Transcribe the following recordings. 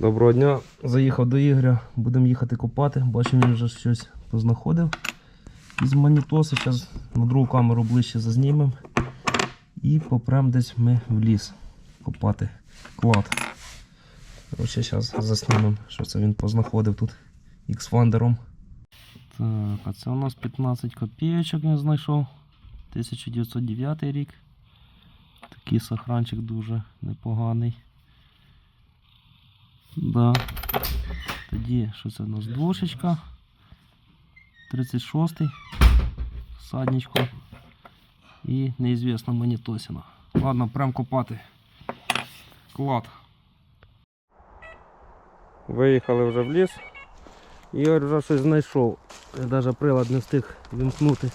Доброго дня. Заїхав до Ігоря, будемо їхати копати. Бачимо, він вже щось познаходив. Із манітоси, зараз на другу камеру ближче зазнімемо. І попрем десь ми в ліс копати клад. Коротше, зараз заснімемо, що це він познаходив тут X-фандером. Так, а це у нас 15 копійочок він знайшов. 1909 рік. Такий сохранчик дуже непоганий. Да. Тоді, що це у нас двошечка. 36-й. Садничку. І неізвісна мені Тосіна. Ладно, прям копати. Клад. Виїхали вже в ліс. Ігор вже щось знайшов. Я навіть прилад не встиг вімкнути.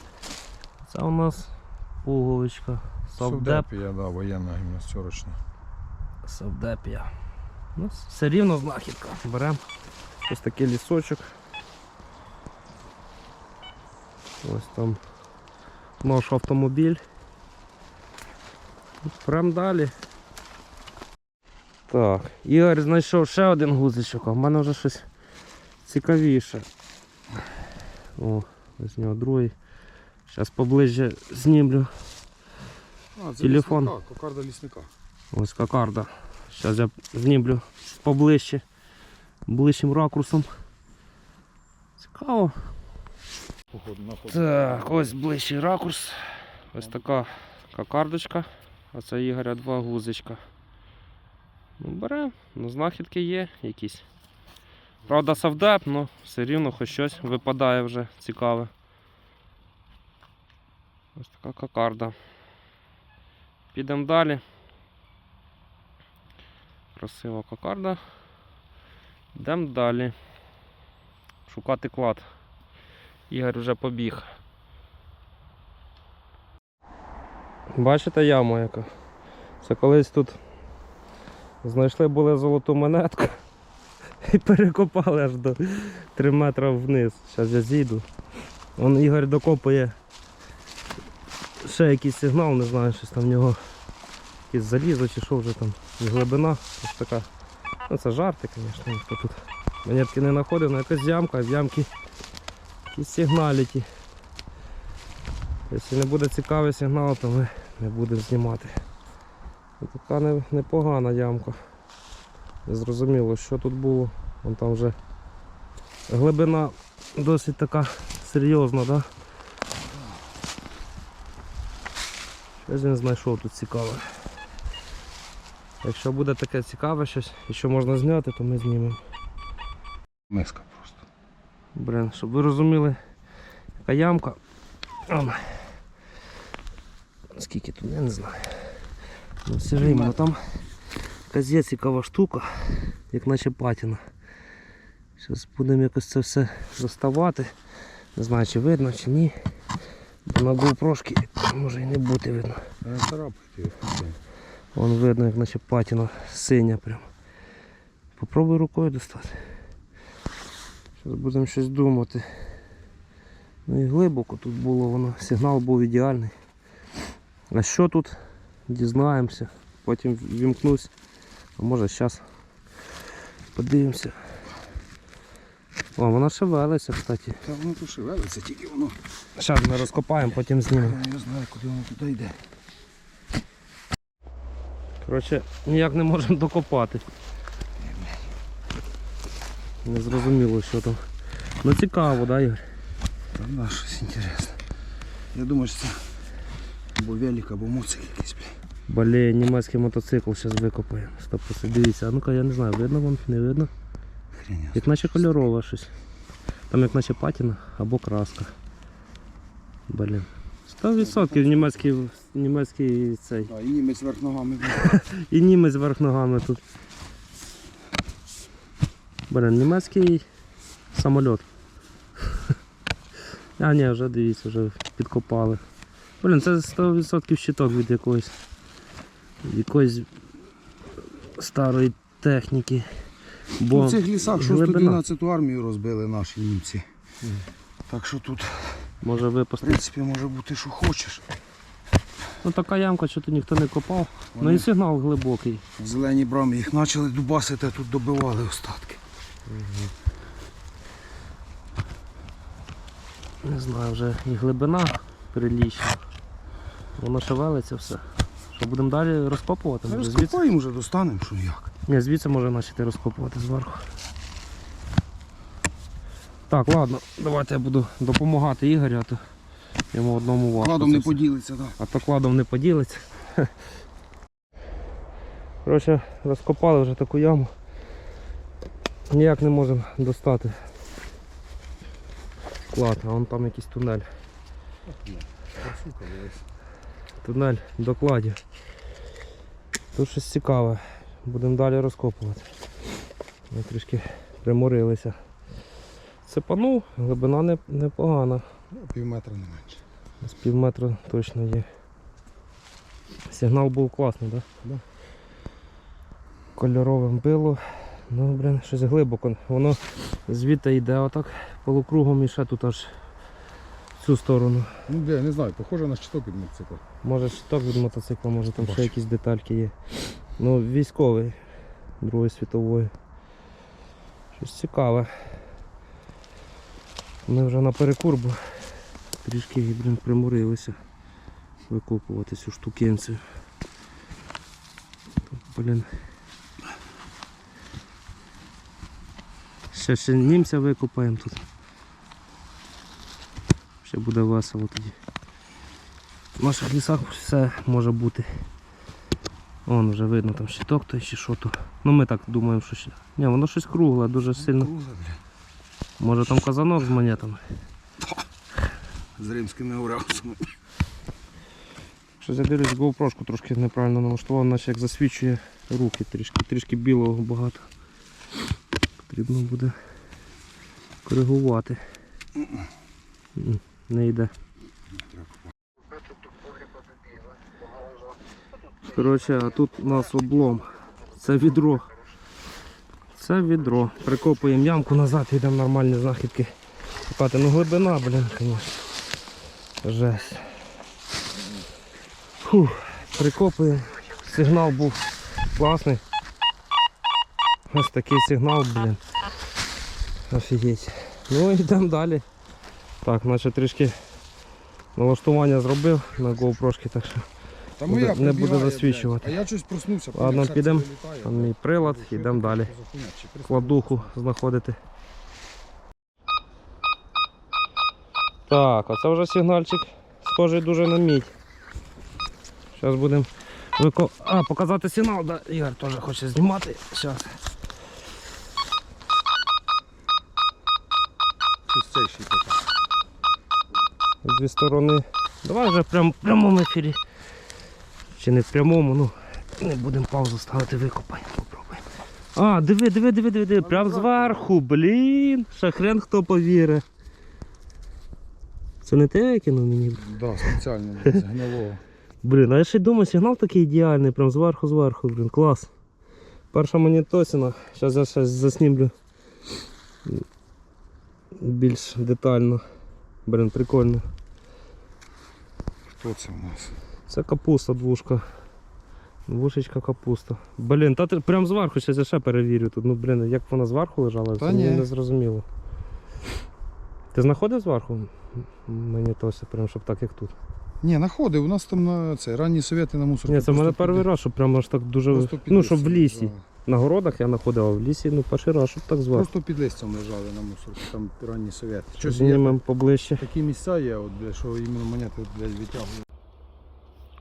Це у нас пуговичка. Совдепія, да, воєнна гімнастерочна. Савдепія. Ну, все рівно знахідка. Беремо ось такий лісочок. Ось там наш автомобіль. Прям далі. Так, Ігор знайшов ще один гузичок, а в мене вже щось цікавіше. О, ось нього другий. Зараз поближче знімлю. А, це Телефон. лісника, кокарда лісника. Ось кокарда. Зараз я знімлю поближче, ближчим ракурсом. Цікаво. Так, ось ближчий ракурс. Ось така кокардочка. А це Ігоря два гузичка. Ну, беремо, ну знахідки є якісь. Правда, совдеп, але все рівно хоч щось випадає вже цікаве. Ось така кокарда. Підемо далі. Красива кокарда. Йдемо далі. Шукати клад. Ігор вже побіг. Бачите яму яка? Це колись тут знайшли були золоту монетку і перекопали аж до 3 метри вниз. Зараз я зійду. Вон Ігор докопує ще якийсь сигнал, не знаю, щось там в нього якесь залізо чи що вже там глибина. Ось така. Ну це жарти, звісно, ніхто тут монетки не знаходив, але якась ямка, в ямки якісь сигналіті. Якщо не буде цікавий сигнал, то ми не будемо знімати. Ось Така не- непогана ямка. Не зрозуміло, що тут було. Вон там вже глибина досить така серйозна, да? Щось він знайшов тут цікаве. Якщо буде таке цікаве щось, і що можна зняти, то ми знімемо. Миска просто. Блин, щоб ви розуміли, яка ямка. Скільки тут, я не знаю. Ну, все там якась цікава штука, як наче патіна. Зараз будемо якось це все доставати. Не знаю, чи видно, чи ні. Бо на GoPro може і не бути видно. Не. Вон видно, як наче патіна синя прям. Попробуй рукою достати. Зараз будемо щось думати. Ну і глибоко тут було воно, сигнал був ідеальний. А що тут? Дізнаємося. Потім вімкнусь. А може зараз подивимося. О, вона шевелиться, кстати. Та воно тут шевелиться, тільки воно. Зараз ми розкопаємо, потім знімемо. Я не знаю, куди воно туди йде. Коротше, ніяк не можемо докопати. Не зрозуміло, що там. Ну цікаво, да, Ігор? Там да, щось інтересне. Я думаю, що це або велик, або муцик якийсь, блін. Блін, німецький мотоцикл зараз викопаємо. Стоп, дивіться, а ну-ка я не знаю, видно вам, не видно. Хрень. Як наче кольорове щось. Там як наче патіна або краска. Блін. 100% німецький, німецький цей. знаю. А, і німець верх ногами. І німець верх ногами тут. Блін, німецький самоліт. А ні, вже дивіться, вже підкопали. Блін, це 100% щиток від якоїсь якоїсь старої техніки. Бо У цих лісах глибина. 611 армію розбили наші німці. Так що тут, може випасти. в принципі, може бути, що хочеш. Ну така ямка, що то ніхто не копав. Ну і сигнал глибокий. В зеленій брамі їх почали дубасити, а тут добивали остатки. Не знаю, вже і глибина прилічна. Воно шевелиться все. Що будемо далі розкопувати? Розкопаємо вже, достанемо, що як. Ні, звідси може почати розкопувати зверху. Так, ладно, давайте я буду допомагати Ігорю, а то йому одному важко. Кладом не поділиться, так. А то кладом не поділиться. Коротше, розкопали вже таку яму. Ніяк не можемо достати клад, а вон там якийсь тунель. Тунель до кладів. Тут щось цікаве. Будемо далі розкопувати. Ми трішки приморилися. Цепанув, глибина не, непогана. Пів метра не менше. З пів метра точно є. Сигнал був класний, так? Да. Кольоровим било. Ну, блін, щось глибоко. Воно звідти йде отак полукругом і ще тут аж в цю сторону. Ну, бля, не знаю, похоже на щиток від мотоцикла. Може щиток від мотоцикла, може там ще якісь детальки є. Ну, військовий Другої світової. Щось цікаве. Ми вже на перекур, бо трішки блін, примурилися викопувати цю штукенцію. Тут, блін. Ще, ще німця викопаємо тут. Ще буде весело тоді. В наших лісах все може бути. Вон вже видно там щиток той чи що то. Ну ми так думаємо, що ще. Ні, воно щось кругле, дуже сильно. Кругле, бля. Може там казанок з монетами. З римськими уравцями. Щось я дивлюсь, GoPro трошки неправильно налаштував, наче як засвічує руки трішки, трішки білого багато. Потрібно буде коригувати. Не йде. Коротше, а тут у нас облом. Це відро. Це відро. Прикопуємо ямку назад, йдемо нормальні знахідки. Шукати. Ну глибина, блін, звісно. Жесть. Фух, прикопуємо. Сигнал був класний. Ось такий сигнал, блін. Офігеть. Ну йдемо далі. Так, наче трішки налаштування зробив на GoPro, так що Та Буде- моя не буде засвічувати. А я щось проснувся. Ладно, підемо. там мій прилад, йдемо далі. Кладуху знаходити. Так, оце вже сигнальчик схожий дуже на мідь. Зараз будемо вико... А, показати сигнал, да, Ігор теж хоче знімати. Зараз. З дві сторони. Давай вже прям, в прямому ефірі. Чи не в прямому, ну не будемо паузу ставити, викопаємо, попробуємо. А, диви, диви, диви, диви, диви, прям зверху, блін. Ще хрен хто повірить. Це не те викинув мені? Да, спеціально, з гнилого. Блін, а я ще й думаю, сигнал такий ідеальний, прям зверху, зверху, блін, клас. Перша монітосина, зараз я ще заснімлю більш детально. Блін, прикольно. Хто це у нас? Це капуста двушка. Двушечка капуста. Блін, та ти прям зверху, зараз я ще перевірю тут. Ну блін, як вона зверху лежала, це мені не зрозуміло. Ти знаходив зверху? Мені тося, прям щоб так як тут. Ні, находив, у нас там на це, ранні совєти на мусорку. Ні, це в мене перший раз, щоб прям аж так дуже. Ну, щоб в лісі. На городах я знаходив, а в лісі, ну перший раз, щоб так зверху. Просто під листям лежали на мусорку, там ранні совєти. Щось є поближче. такі місця є, от, що іменно монети блядь, витягують.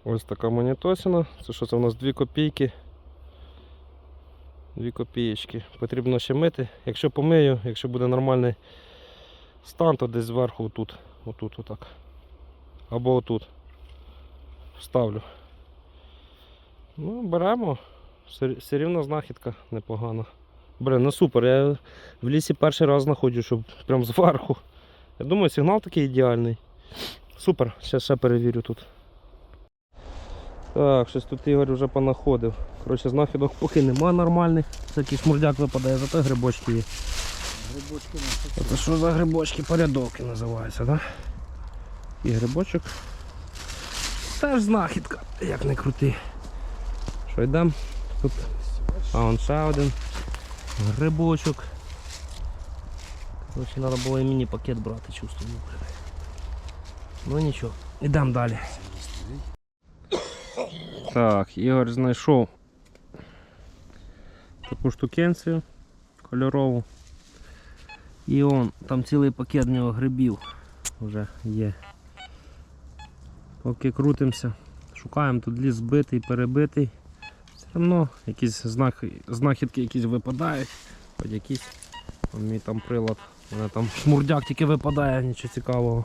Ось така монетосина. Це що це у нас 2 копійки. 2 копієчки. Потрібно ще мити. Якщо помию, якщо буде нормальний стан, то десь зверху отут. Отут отак. Або отут. Вставлю. Ну, беремо. Все, рівно знахідка непогана. Блин, ну супер. Я в лісі перший раз знаходжу, щоб прям зверху. Я думаю, сигнал такий ідеальний. Супер, ще, ще перевірю тут. Так, щось тут Ігор вже понаходив. Коротше, знахідок поки нема нормальних. Всякий шмурдяк випадає, зато грибочки є. Грибочки Це що за грибочки? Порядовки називаються, так? Да? І грибочок. теж знахідка, як не крути. Що йдемо? Тут. А он ще один. Грибочок. Короче, треба було і мені пакет брати, чувствую. Ну нічого, йдемо далі. Так, Ігор знайшов таку штукенцію кольорову. І он, там цілий пакет нього грибів вже є. Поки крутимося, шукаємо тут ліс збитий, перебитий. Все одно якісь знах... знахідки якісь випадають, хоч. Вон мій там прилад. У мене там шмурдяк тільки випадає, нічого цікавого.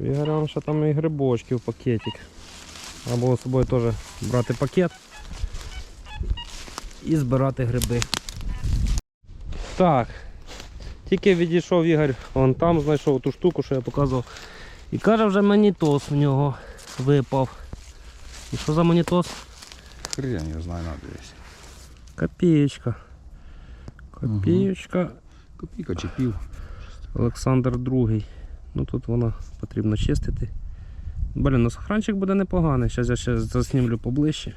Ігоря ще там і грибочки в пакетик. Треба було з собою теж брати пакет і збирати гриби. Так, тільки відійшов Ігор, вон там знайшов ту штуку, що я показував. І каже, вже монітос в нього випав. І що за монітос? Хрен його знаю, надо десь. Копієчка. Копієчка. Копійка чи пів. Олександр II. Ну тут вона потрібно чистити. Блін, ну сохранчик буде непоганий. Зараз я ще заснімлю поближче.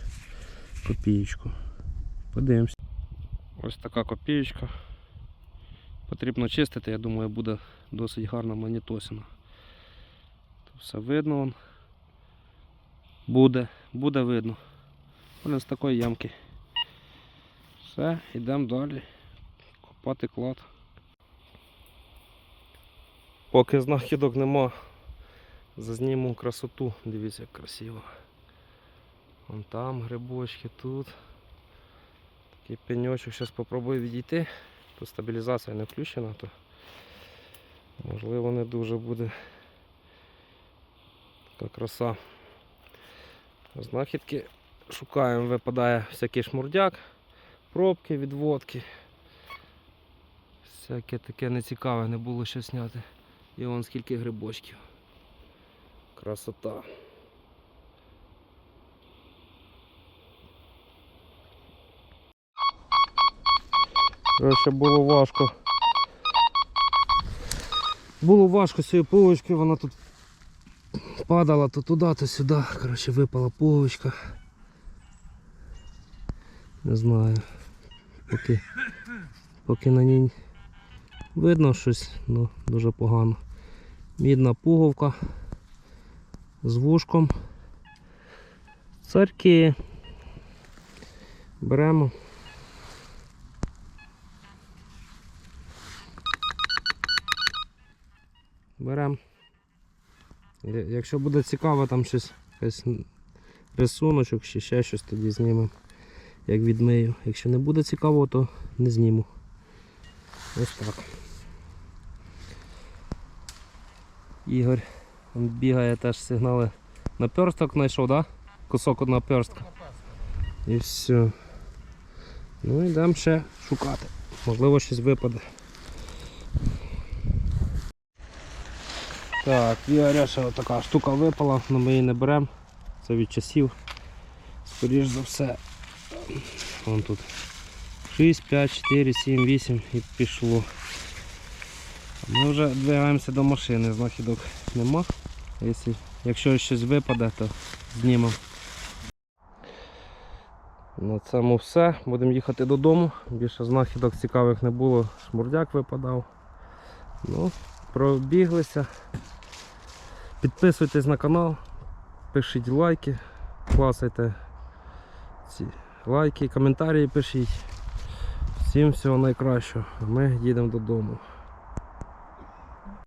Копієчку. Подивимось. Ось така копієчка. Потрібно чистити, я думаю, буде досить гарна монітосина. Тут все видно. вон. Буде, буде видно. Блін, з такої ямки. Все, йдемо далі. Копати клад. Поки знахідок нема, зазніму красоту. Дивіться, як красиво. Вон там грибочки, тут. Такий пеньочок. Зараз спробую відійти. Тут стабілізація не включена, то можливо не дуже буде така краса. Знахідки шукаємо, випадає всякий шмурдяк, пробки, відводки. Всяке таке нецікаве, не було що зняти. І вон скільки грибочків. Красота. Короче, було важко. Було важко з цією пилочкою, вона тут падала то туди, то сюди. Короче, випала полочка. Не знаю. Поки, поки на ній видно щось, ну дуже погано. Мідна пуговка з вушком. Царки. Беремо. Беремо. Якщо буде цікаво, там щось якийсь рисуночок чи ще щось тоді знімемо, як відмию. Якщо не буде цікаво, то не зніму. Ось так. Ігор він бігає теж сигнали. Наперсток знайшов? Да? Кусок од наперстка. І все. Ну йдемо ще шукати. Можливо щось випаде. Так, Ігоря ще така штука випала, але ми її не беремо. Це від часів. Скоріш за все. Вон тут 6, 5, 4, 7, 8 і пішло. Ми вже двигаємося до машини, знахідок нема. Якщо, щось випаде, то знімемо. На цьому все. Будемо їхати додому. Більше знахідок цікавих не було. Шмурдяк випадав. Ну, пробіглися. Підписуйтесь на канал, пишіть лайки, класайте ці лайки, коментарі пишіть. Всім всього найкращого. Ми їдемо додому.